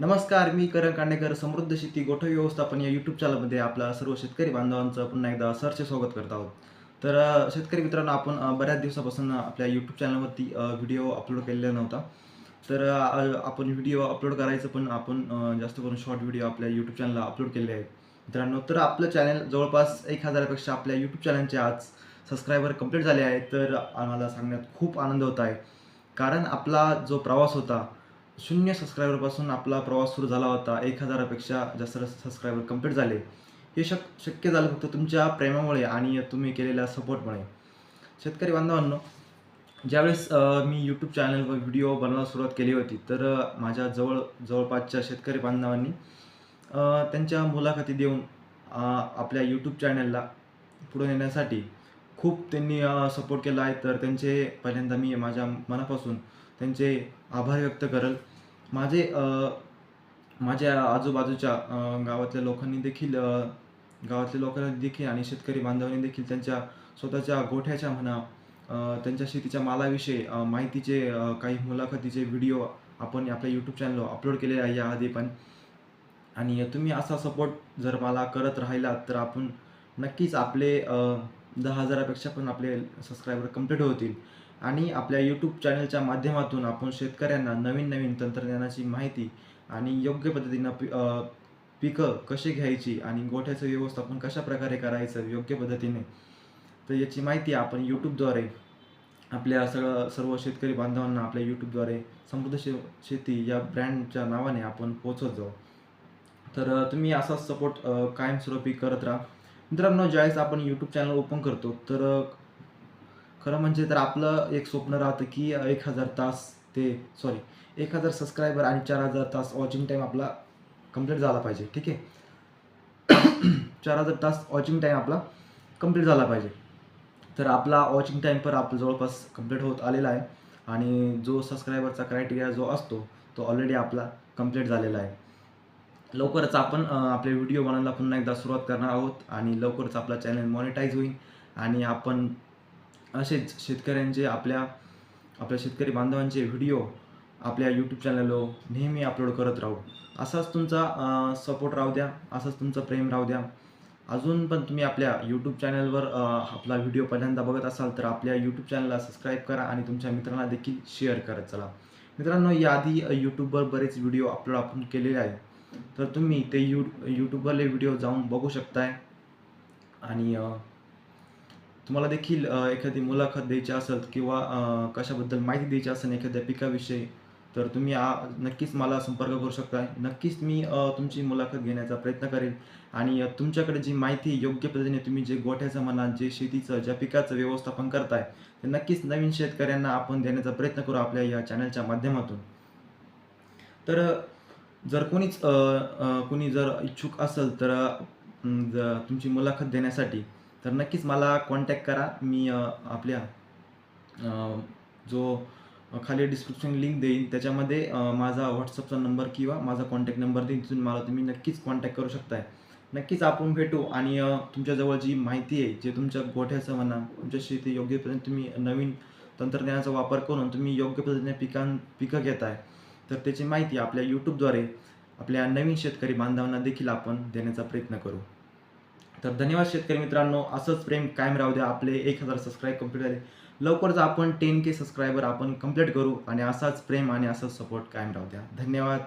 नमस्कार मी करण कांडेकर समृद्ध शेती गोठा व्यवस्थापन या यूट्यूब चॅनलमध्ये आपला सर्व शेतकरी बांधवांचं पुन्हा एकदा सरचे स्वागत करत आहोत. तर शेतकरी मित्रांनो आपण बऱ्याच दिवसापासून आपल्या यूट्यूब चॅनलवरती व्हिडिओ अपलोड केलेला नव्हता. तर आपण व्हिडिओ अपलोड करायचं पण आपण जास्त करून शॉर्ट व्हिडिओ आपल्या यूट्यूब चॅनलला अपलोड केले आहेत. मित्रांनो तर आपलं चॅनल जवळपास एक हजारापेक्षा आपल्या यूट्यूब चॅनलचे आज सबस्क्रायबर कंप्लीट झाले आहेत. तर आम्हाला सांगण्यात खूप आनंद होत आहे. कारण आपला जो प्रवास होता शून्य सबस्क्रायबरपासून आपला प्रवास सुरू झाला होता. एक हजारापेक्षा जास्त सबस्क्रायबर कंप्लीट झाले. हे शक शक्य झालं फक्त तुमच्या प्रेमामुळे आणि तुम्ही केलेल्या सपोर्टमुळे शेतकरी बांधवांनो ज्यावेळेस मी यूट्यूब चॅनलवर व्हिडिओ बनवायला सुरुवात केली होती तर माझ्या जवळ जवळपासच्या शेतकरी बांधवांनी त्यांच्या मुलाखती देऊन आपल्या यूट्यूब चॅनलला पुढे नेण्यासाठी खूप त्यांनी सपोर्ट केला आहे. तर त्यांचे पहिल्यांदा मी माझ्या मनापासून त्यांचे आभार व्यक्त करेल. माझे माझ्या आजूबाजूच्या गावातल्या लोकांनी देखील गावातल्या लोकांनी देखील आणि शेतकरी बांधवांनी देखील त्यांच्या स्वतःच्या गोठ्याच्या म्हणा त्यांच्या शेतीच्या मालाविषयी माहितीचे काही मुलाखतीचे व्हिडिओ आपण आपल्या यूट्यूब चॅनलवर अपलोड केलेले आहे याआधी पण. आणि तुम्ही असा सपोर्ट जर मला करत राहिलात तर आपण नक्कीच आपले दहा हजारापेक्षा पण आपले सबस्क्रायबर कंप्लीट होतील. आणि आपल्या यूट्यूब चॅनलच्या माध्यमातून आपण शेतकऱ्यांना नवीन नवीन तंत्रज्ञानाची माहिती आणि योग्य पद्धतीनं पी पिकं कशी घ्यायची आणि गोठ्याचं व्यवस्थापन कशा प्रकारे करायचं योग्य पद्धतीने तर याची माहिती आपण यूट्यूबद्वारे आपल्या सगळं सर्व शेतकरी बांधवांना आपल्या यूट्यूबद्वारे समृद्ध शे शेती या ब्रँडच्या नावाने आपण पोचवत जाऊ. तर तुम्ही असाच सपोर्ट कायमस्वरूपी करत राहा. मित्रांनो ज्यावेळेस आपण यूट्यूब चॅनल ओपन करतो तर खरं म्हणजे तर आपलं एक स्वप्न राहतं की एक हजार तास ते सॉरी एक हजार सबस्क्रायबर आणि चार हजार तास वॉचिंग टाईम आपला कंप्लीट झाला पाहिजे ठीक आहे? चार हजार तास वॉचिंग टाईम आपला कंप्लीट झाला पाहिजे. तर आपला वॉचिंग टाईम पर आपला जवळपास कंप्लीट होत आलेला आहे. आणि जो सबस्क्रायबरचा क्रायटेरिया जो असतो तो ऑलरेडी आपला कंप्लीट झालेला आहे. लवकरच आपण आपले व्हिडिओ बनवायला पुन्हा एकदा सुरुवात करणार आहोत आणि लवकरच आपला चॅनल मॉनिटाईज होईल. आणि आपण असेच शेतकऱ्यांचे आपल्या आपल्या शेतकरी बांधवांचे व्हिडिओ आपल्या यूट्यूब चॅनलवर नेहमी अपलोड करत राहू. असाच तुमचा सपोर्ट राहू द्या असंच तुमचं प्रेम राहू द्या. अजून पण तुम्ही आपल्या यूट्यूब चॅनलवर आपला व्हिडिओ पहिल्यांदा बघत असाल तर आपल्या यूट्यूब चॅनलला सबस्क्राईब करा आणि तुमच्या मित्रांना देखील शेअर करत चला. मित्रांनो याआधी यूट्यूबवर बरेच व्हिडिओ अपलोड आपण केलेले आहेत. तर तुम्ही ते यू यूट्यूबवरले व्हिडिओ जाऊन बघू शकताय. आणि तुम्हाला देखील एखादी मुलाखत द्यायची असेल किंवा कशाबद्दल माहिती द्यायची असेल एखाद्या पिकाविषयी तर तुम्ही आ नक्कीच मला संपर्क करू शकताय. नक्कीच मी तुमची मुलाखत घेण्याचा प्रयत्न करेन. आणि तुमच्याकडे जी माहिती योग्य पद्धतीने तुम्ही जे गोठ्याचं म्हणा जे शेतीचं ज्या पिकाचं व्यवस्थापन करताय ते नक्कीच नवीन शेतकऱ्यांना आपण देण्याचा प्रयत्न करू आपल्या या चॅनलच्या माध्यमातून. तर जर कोणीच कोणी जर इच्छुक असेल तर तुमची मुलाखत देण्यासाठी तर नक्कीच मला कॉन्टॅक्ट करा. मी आपल्या जो खाली डिस्क्रिप्शन लिंक देईन त्याच्यामध्ये माझा व्हॉट्सअपचा नंबर किंवा माझा कॉन्टॅक्ट नंबर देईन तिथून मला तुम्ही नक्कीच कॉन्टॅक्ट करू शकताय. नक्कीच आपण भेटू आणि तुमच्याजवळ जी माहिती आहे जे तुमच्या गोठ्याचं म्हणा तुमच्या शेती योग्य पद्धतीने तुम्ही नवीन तंत्रज्ञानाचा वापर करून तुम्ही योग्य पद्धतीने पिकां पिकं घेताय तर त्याची माहिती आपल्या यूट्यूबद्वारे आपल्या नवीन शेतकरी बांधवांना देखील आपण देण्याचा प्रयत्न करू. तर धन्यवाद शेतकरी मित्रांनो. असंच प्रेम कायम राहू द्या. आपले एक हजार सबस्क्राईब कंप्लीट झाले. लवकरच आपण टेन के सबस्क्रायबर आपण कंप्लीट करू आणि असाच प्रेम आणि असाच सपोर्ट कायम राहू द्या. धन्यवाद.